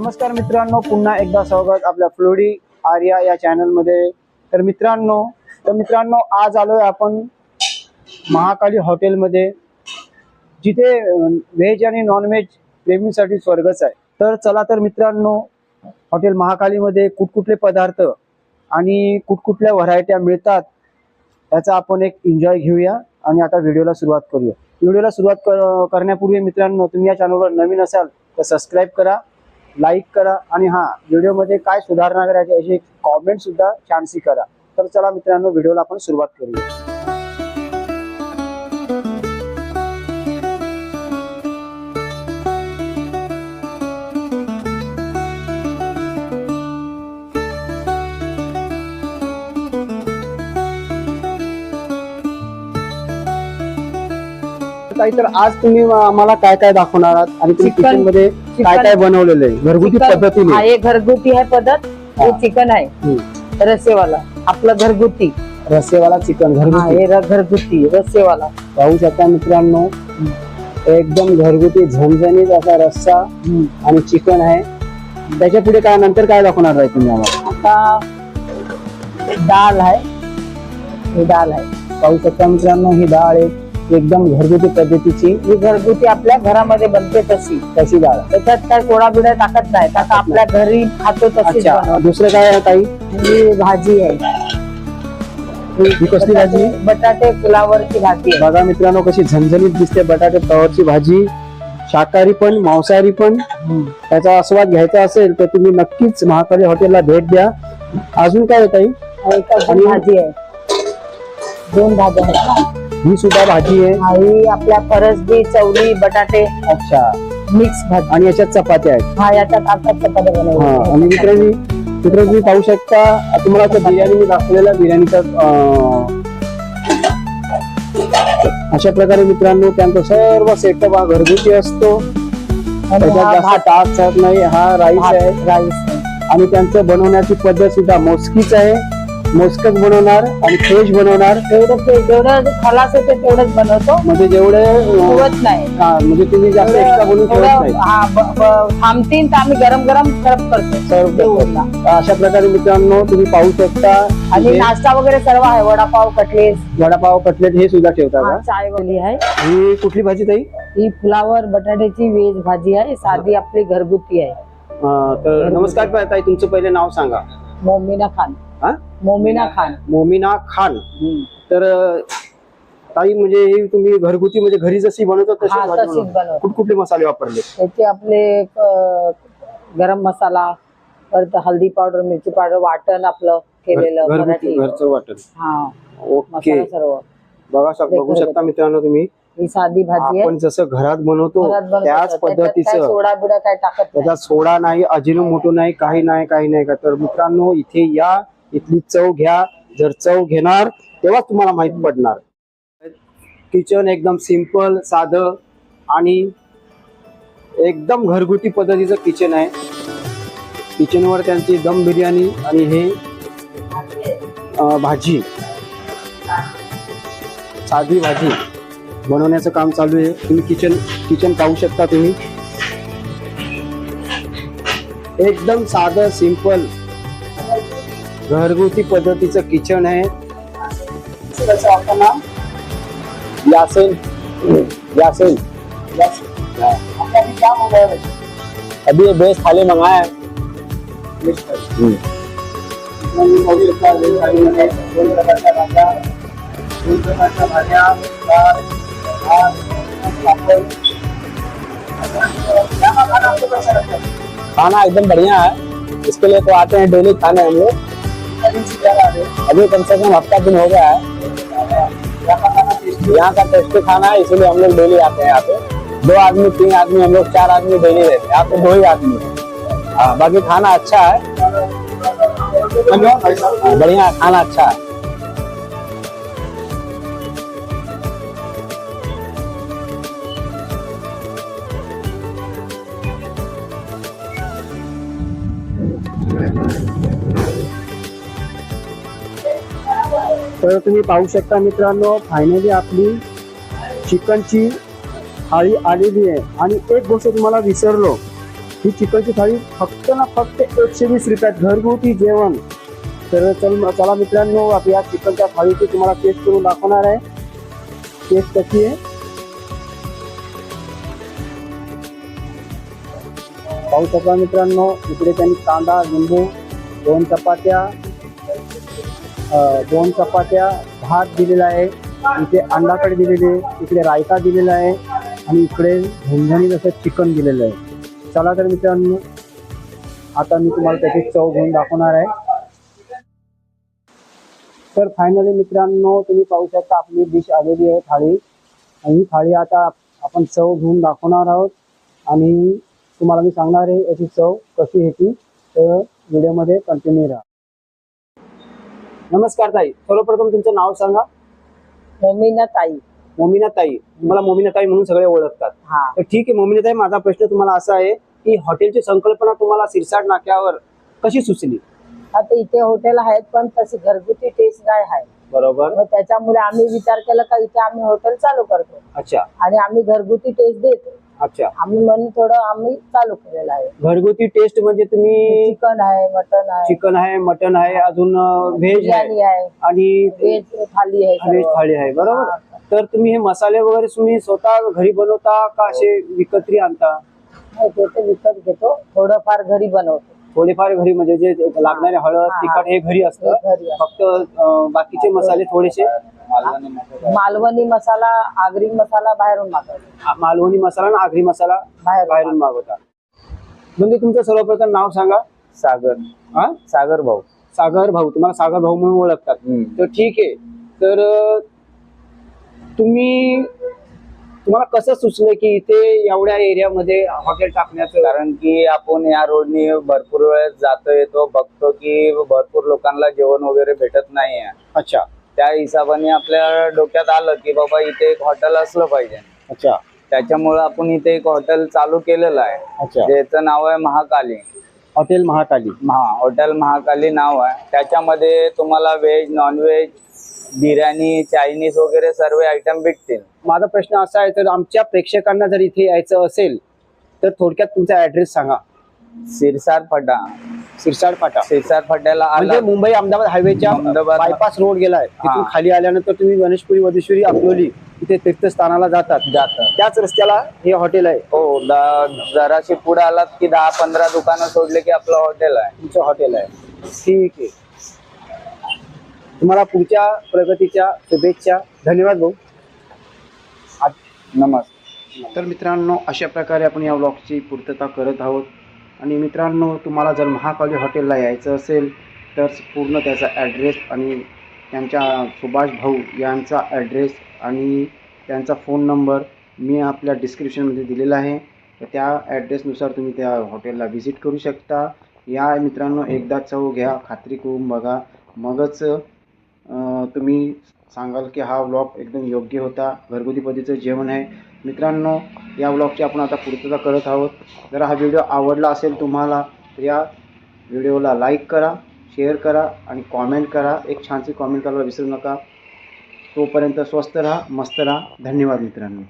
नमस्कार मित्रांनो पुन्हा एकदा स्वागत आपल्या फ्लोडी आर्या या चॅनलमध्ये. तर मित्रांनो तर मित्रांनो आज आलोय आपण महाकाली हॉटेलमध्ये जिथे व्हेज आणि नॉनव्हेज प्रेमींसाठी स्वर्गच आहे. तर चला तर मित्रांनो हॉटेल महाकालीमध्ये कुठकुठले पदार्थ आणि कुठकुठल्या व्हरायट्या मिळतात याचा आपण एक एन्जॉय घेऊया आणि आता व्हिडिओला सुरुवात करूया. व्हिडिओला सुरुवात करण्यापूर्वी मित्रांनो तुम्ही या चॅनलवर नवीन असाल तर सबस्क्राईब करा. लाईक करा आणि हा व्हिडिओमध्ये काय सुधारणा करायची अशी कॉमेंट सुद्धा छानशी करा. तर चला मित्रांनो व्हिडिओला आपण सुरुवात करूया. ताई तर आज तुम्ही आम्हाला काय काय दाखवणार आहात? आणि तुम्ही किचनमध्ये काय काय बनवलेलं आहे? घरगुती चिकन- पद्धतीने. हा हे घरगुती आहे पद्धत हे. हा. चिकन आहे. हम्म. रस्सेवाला आपलं घरगुती. रस्सेवाला चिकन हा घरगुती. हे र- घरगुती रस्सेवाला. पाहू शकता मित्रांनो एकदम घरगुती झणझणीत असा रस्सा आणि चिकन आहे. त्याच्या पुढे काय नंतर काय दाखवणार आहे तुम्ही आम्हाला? आता डाळ आहे. ही डाळ आहे. पाहू शकता मित्रांनो ही डाळ आहे. एकदम घरगुती पद्धतीची. ही घरगुती आपल्या घरामध्ये बनते तशी कशी डाळ. त्याच्यात काय सोडा बिडा टाकत नाही आता आपल्या घरी खातो अच्छा. बनवतो. दुसरं काय आहे ताई? ही भाजी आहे. ही कसली भाजी? बटाटे- बटाटे फुलावरची भाजी आहे. बघा मित्रांनो कशी झणझणीत दिसते बटाटे फ्लावरची भाजी. शाकाहारी पण मांसाहारी पण. त्याचा आस्वाद घ्यायचा असेल तर तुम्ही नक्कीच महाकाली हॉटेलला भेट द्या. अजून काय आहे ताई? आणि एक अजून आणि- भाजी आहे. दोन भाज्या आहेत. ही सुद्धा भाजी आहे. आपल्या फरसबी चवली बटाटे अच्छा. मिक्स भाजी. आणि याच्यात चपात्या आहेत. हा याच्यात आता चपात्या हा बनवल्या आणि मित्रांनी मित्रांनो तुम्ही पाहू शकता तुम्हाला आता बिर्याणी मी दाखवलेला बिर्याणीचा अं, अशा प्रकारे मित्रांनो त्यांचा सर्व सेटअप हा घरगुती असतो. आणि त्याच्यात हा जास्त भात. ताक चालत नाही हा राईस आहे. राईस. आणि त्यांचं बनवण्याची पद्धत सुद्धा मोजकीच आहे. मोजकच बनवणार आणि फ्रेश बनवणार. जेवढं ते- जेवढं खलास होते तेवढंच बनवतो. म्हणजे जेवढे नाही. हा, म्हणजे तुम्ही जास्त एक्स्ट्रा बनवून ठेवत नाही. थांबतील तर आम्ही गरम गरम सर्व करतो. अशा प्रकारे मित्रांनो तुम्ही पाहू शकता. आणि नाश्ता वगैरे सर्व आहे वडापाव कटलेस वडापाव कटलेट हे सुद्धा ठेवता का? चाय वगैरे आहे. ही कुठली भाजी ताई? ही फुलावर बटाट्याची व्हेज भाजी आहे. साधी आपली घरगुती आहे. अं, तर नमस्कार ताई तुमचं पहिले नाव सांगा. मोमिना खान. हा? मोमिना खान. मोमिना खान. तर ताई म्हणजे ही तुम्ही घरगुती म्हणजे घरी जशी बनवतो तशी हा बनवता. बनवतो. कुठकुठले मसाले वापरले? त्याचे आपले अ, गरम मसाला परत हल्दी पावडर मिरची पावडर वाटण आपलं केलेलं घरगुती मराठी. घरचं वाटण. हा. ओके. मसाला सर्व. बघा शक- बघू. शकता मित्रांनो तुम्ही. ही साधी भाजी आहे. आपण जसं घरात बनवतो घरात बनवतो. त्याच त्याच्यात काय पद्धतीचं. सोडा बिडा काय टाकत नाही. त्याच्यात सोडा नाही अजिनो मोठो नाही काही नाही काही नाही. का तर मित्रांनो इथे या इथली चव घ्या जर चव घेणार तेव्हाच तुम्हाला माहीत पडणार. किचन एकदम सिंपल साधं आणि एकदम घरगुती पद्धतीचं किचन आहे. किचनवर त्यांची दम बिर्याणी आणि हे भाजी. साधी भाजी. बनवण्याचं काम चालू आहे. तुम्ही किचन किचन पाहू शकता तुम्ही. एकदम साधं सिंपल घरगुती पद्धतीचं किचन आहे कसं आपलं नाव यासेन यासेन हाँ। आपका भी क्या मंगाया है? अभी ये बेस थाली मंगाया है मिक्स कर। इतना पाहू शकता, वेज थालीमध्ये दोन प्रकारच्या भाज्या दोन प्रकारच्या भाज्या डाळ, भात, पापड. क्या खाना आपको कैसा लगता है? खाना एकदम बढ़िया है इसके लिए तो आते हैं डेली खाने हम लोग अभी कम से कम हफ्ता दिन हो गया है यहाँ का टेस्टी खाना है इसीलिए हम लोग डेली आते हैं यहाँ पे. दो आदमी तीन आदमी हम लोग चार आदमी डेली रहते हैं. यहाँ पे दो ही आदमी हाँ। बाकी खाना अच्छा है बढ़िया खाना अच्छा है। तर तुम्ही पाहू शकता मित्रांनो फायनली आपली चिकनची थाळी आलेली आहे. आणि एक गोष्ट तुम्हाला विसरलो ही चिकनची थाळी फक्त ना फक्त एकशे वीस रुपयात घरगुती जेवण. तर चल चला मित्रांनो आता या चिकनच्या थाळीची तुम्हाला टेस्ट करून दाखवणार आहे. टेस्ट कशी आहे? पाहू शकता मित्रांनो इकडे त्यांनी कांदा लिंबू दोन चपात्या दोन चपात्या भात दिलेला आहे. इथे अंडाकडे दिलेले आहे इकडे रायता दिलेला आहे आणि इकडे झणझणीत असं चिकन दिलेलं आहे. चला तर मित्रांनो आता मी तुम्हाला त्याची चव घेऊन दाखवणार आहे. तर फायनली मित्रांनो तुम्ही पाहू शकता आपली डिश आलेली आहे थाळी. आणि ही थाळी आता आपण चव घेऊन दाखवणार आहोत. आणि तुम्हाला मी सांगणार आहे याची चव कशी येते तर व्हिडिओमध्ये कंटिन्यू राहा. नमस्कार ताई. सर्वप्रथम तुमचं नाव सांगा. मोमिना ताई मोमिना ताई मला मोमिना ताई म्हणून सगळे ओळखतात. हा. तर ठीक आहे मोमिना ताई माझा प्रश्न तुम्हाला असा आहे की हॉटेलची संकल्पना तुम्हाला सिरसाट नाक्यावर कशी सुचली? आता इथे हॉटेल आहेत पण तशी घरगुती टेस्ट नाही आहे. बरोबर. मग त्याच्यामुळे आम्ही विचार केला का इथे आम्ही हॉटेल चालू करतो. अच्छा. आणि आम्ही घरगुटी टेस्ट देतो. अच्छा. आम्ही म्हणून थोडं आम्ही चालू केलेलं आहे. घरगुती टेस्ट म्हणजे तुम्ही चिकन आहे मटन आहे. चिकन आहे मटन आहे अजून व्हेज आहे. बिर्याणी आहे. आणि व्हेज थाली आहे व्हेज सर्व. थाळी आहे बरोबर. तर तुम्ही हे मसाले वगैरे तुम्ही स्वतः घरी बनवता का असे विकत्री आणता? नाही, ते तर विकत घेतो. थोडंफार घरी बनवतो. थोडेफार घरी म्हणजे जे लागणारे हळद हा. तिखट हे घरी असतं. फक्त बाकीचे मसाले थोडेसे मालवणी मसाला. आगरी मसाला बाहेरून मागवतो मालवणी मसाला आणि आगरी मसाला बाहेरून बाहेरून मागवता म्हणजे तुमचं सर्वप्रथम नाव सांगा. सागर. हा? सागर भाऊ. सागर भाऊ. तुम्हाला सागर भाऊ म्हणून ओळखतात. तर ठीक आहे. तर तुम्ही तुम्हाला कसं सुचलं की इथे एवढ्या एरियामध्ये हॉटेल टाकण्याचं कारण की आपण या रोडनी भरपूर वेळेस जातो येतो बघतो की भरपूर लोकांना जेवण वगैरे भेटत नाहीये. अच्छा. त्या हिशोबाने आपल्या डोक्यात आलं की बाबा इथे एक हॉटेल असलं पाहिजे. अच्छा. त्याच्यामुळे आपण इथे एक हॉटेल चालू केलेलं आहे. अच्छा. ज्याचं नाव आहे महाकाली. हॉटेल महाकाली. महा हॉटेल महाकाली नाव आहे. त्याच्यामध्ये तुम्हाला व्हेज नॉनव्हेज बिर्याणी चायनीज वगैरे सर्व आयटम भेटतील. माझा प्रश्न असा आहे तर आमच्या प्रेक्षकांना जर इथे यायचं असेल तर थोडक्यात तुमचा ऍड्रेस सांगा. सिरसार फटा. सिरसाड फाटा. सिरसार फट्याला आला. म्हणजे मुंबई अहमदाबाद हायवेच्या अहमदाबाद- बायपास रोड गेलाय. तिथून हा. खाली आल्यानंतर तुम्ही गणेशपुरी वदेश्वरी अकलोली इथे तीर्थस्थानाला जातात. जातं त्याच रस्त्याला हे हॉटेल आहे. हो द- जराशी पुढे आलात की दहा पंधरा दुकानं सोडले की आपलं हॉटेल आहे. तुमचं हॉटेल आहे. ठीक आहे. तुम्हाला पुढच्या प्रगतीच्या शुभेच्छा. धन्यवाद भाऊ. नमस्कार. तर मित्रांनो अशा प्रकारे आपण या ब्लॉगची पूर्तता करत आहोत. आणि मित्रांनो तुम्हाला जर महाकाली हॉटेलला यायचं असेल तर पूर्ण त्याचा ॲड्रेस आणि त्यांच्या सुभाष भाऊ यांचा ॲड्रेस आणि त्यांचा फोन नंबर मी आपल्या डिस्क्रिप्शनमध्ये दिलेला आहे. तर त्या ॲड्रेसनुसार तुम्ही त्या हॉटेलला व्हिजिट करू शकता. या मित्रांनो एकदा चव घ्या खात्री करून बघा. मगच तुम्ही सांगाल की हा व्लॉग एकदम योग्य होता. घरगुती पद्धतीचं जेवण आहे. मित्रांनो या व्लॉगची आपण आता पूर्तता करत आहोत. जर हा व्हिडिओ आवडला असेल तुम्हाला तर या व्हिडिओला लाईक करा शेअर करा आणि कॉमेंट करा. एक छानशी कॉमेंट करायला विसरू नका. तोपर्यंत स्वस्त राहा मस्त राहा. धन्यवाद मित्रांनो.